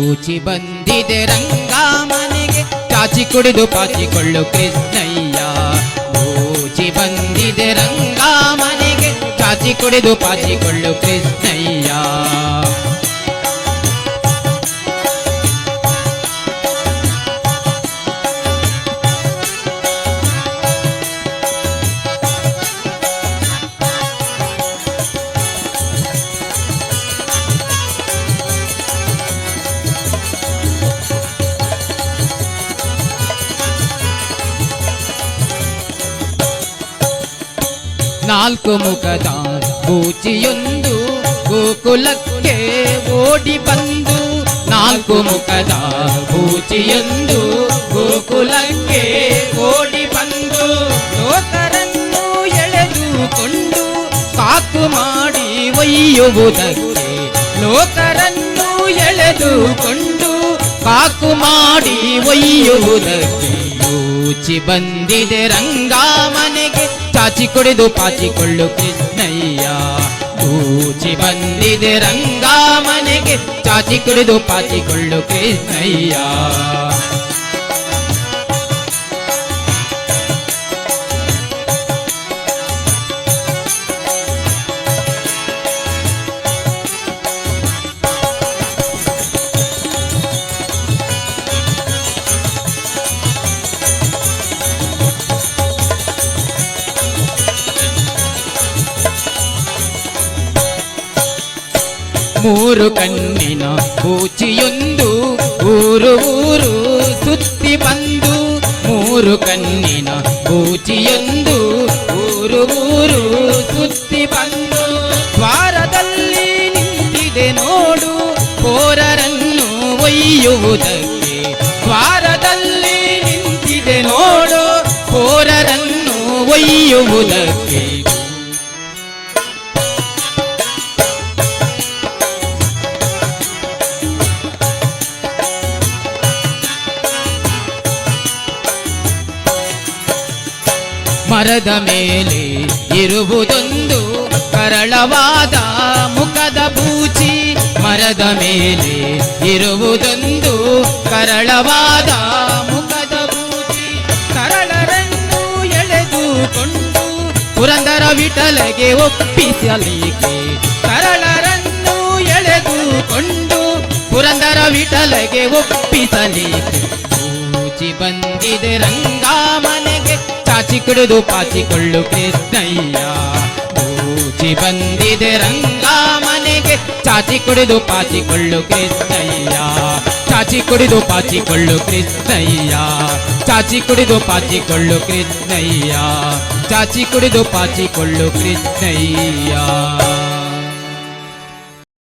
ದೂಚಿ ಬಂದಿದೆ ರಂಗ ಮನೆಗೆ. ಚಾಚಿ ಕುಡಿದು ಪಾಚಿಕೊಳ್ಳು ಕೃಷ್ಣಯ್ಯ. ದೂಚಿ ಬಂದಿದೆ ರಂಗ ಮನೆಗೆ. ಚಾಚಿ ಕುಡಿದು ಪಾಚಿಕೊಳ್ಳು ಕೃಷ್ಣಯ್ಯ. ನಾಲ್ಕು ಮುಖದ ಬೂಚಿಯೊಂದು ಗೋಕುಲಕ್ಕೆ ಓಡಿ ಬಂದು. ನಾಲ್ಕು ಮುಖದ ಬೂಚಿಯೊಂದು ಗೋಕುಲಕ್ಕೆ ಓಡಿ ಬಂದು. ಲೋಕರನ್ನು ಎಳೆದುಕೊಂಡು ಕಾಕು ಮಾಡಿ ಒಯ್ಯುವುದಕ್ಕೆ ಲೋಕರನ್ನು ಎಳೆದುಕೊಂಡು ಕಾಕು ಮಾಡಿ ಒಯ್ಯುವುದಕ್ಕೆ. ಯೋಚಿ ಬಂದಿದೆ ರಂಗ ಮನೆಗೆ ಚಾಚಿ ಕುಡಿದು ಪಾಚಿಕೊಳ್ಳು ಕೃಷ್ಣಯ್ಯ ಕೂಚಿ ಬಂದಿದೆ ರಂಗ ಮನೆಗೆ ಚಾಚಿ ಕುಡಿದು ಪಾಚಿಕೊಳ್ಳು ಕೃಷ್ಣಯ್ಯ ಮೂರು ಕಣ್ಣಿನ ಪೂಚಿಯೊಂದು, ಊರು ಊರು ಸುತ್ತಿ ಬಂದು, ಮೂರು ಕಣ್ಣಿನ ಪೂಚಿಯೊಂದು, ಊರು ಊರು ಸುತ್ತಿ ಬಂದು. ದ್ವಾರದಲ್ಲಿ ನಿಂತಿದೆ ನೋಡು, ಕೋರರನ್ನು ಒಯ್ಯುವುದಕ್ಕೆ. ದ್ವಾರದಲ್ಲಿ ನಿಂತಿದೆ ನೋಡು, ಕೋರರನ್ನು ಒಯ್ಯುವುದಕ್ಕೆ. ಮರದ ಮೇಲೆ ಇರುವುದೊಂದು ಕರಳವಾದ ಮುಖದ ಬೂಚಿ ಮರದ ಮೇಲೆ ಇರುವುದೊಂದು ಕರಳವಾದ ಮುಖದ ಬೂಚಿ ಕರಳರನ್ನು ಎಳೆದುಕೊಂಡು ಪುರಂದರ ವಿಠಲಗೆ ಒಪ್ಪಿಸಲಿಕ್ಕೆ. ಕರಳರನ್ನು ಎಳೆದುಕೊಂಡು ಪುರಂದರ ವಿಠಲಗೆ ಒಪ್ಪಿಸಲಿಕ್ಕೆ. ಪೂಜಿ ಬಂದಿದೆ ರಂಗ ಮನೆಗೆ ಕುಡಿದು ಪಾಚಿಕೊಳ್ಳು ಕೃಷ್ಣಯ್ಯ ಪೂಜಿ ಬಂದಿದೆ ರಂಗ ಮನೆಗೆ. ಚಾಚಿ ಕುಡಿದು ಪಾಚಿಕೊಳ್ಳು ಕೃಷ್ಣಯ್ಯ ಚಾಚಿ ಕುಡಿದು ಪಾಚಿಕೊಳ್ಳು ಕೃಷ್ಣಯ್ಯ ಚಾಚಿ ಕುಡಿದು ಪಾಚಿಕೊಳ್ಳು ಕೃಷ್ಣಯ್ಯ ಚಾಚಿ ಕುಡಿದು ಪಾಚಿಕೊಳ್ಳು ಕೃಷ್ಣಯ್ಯ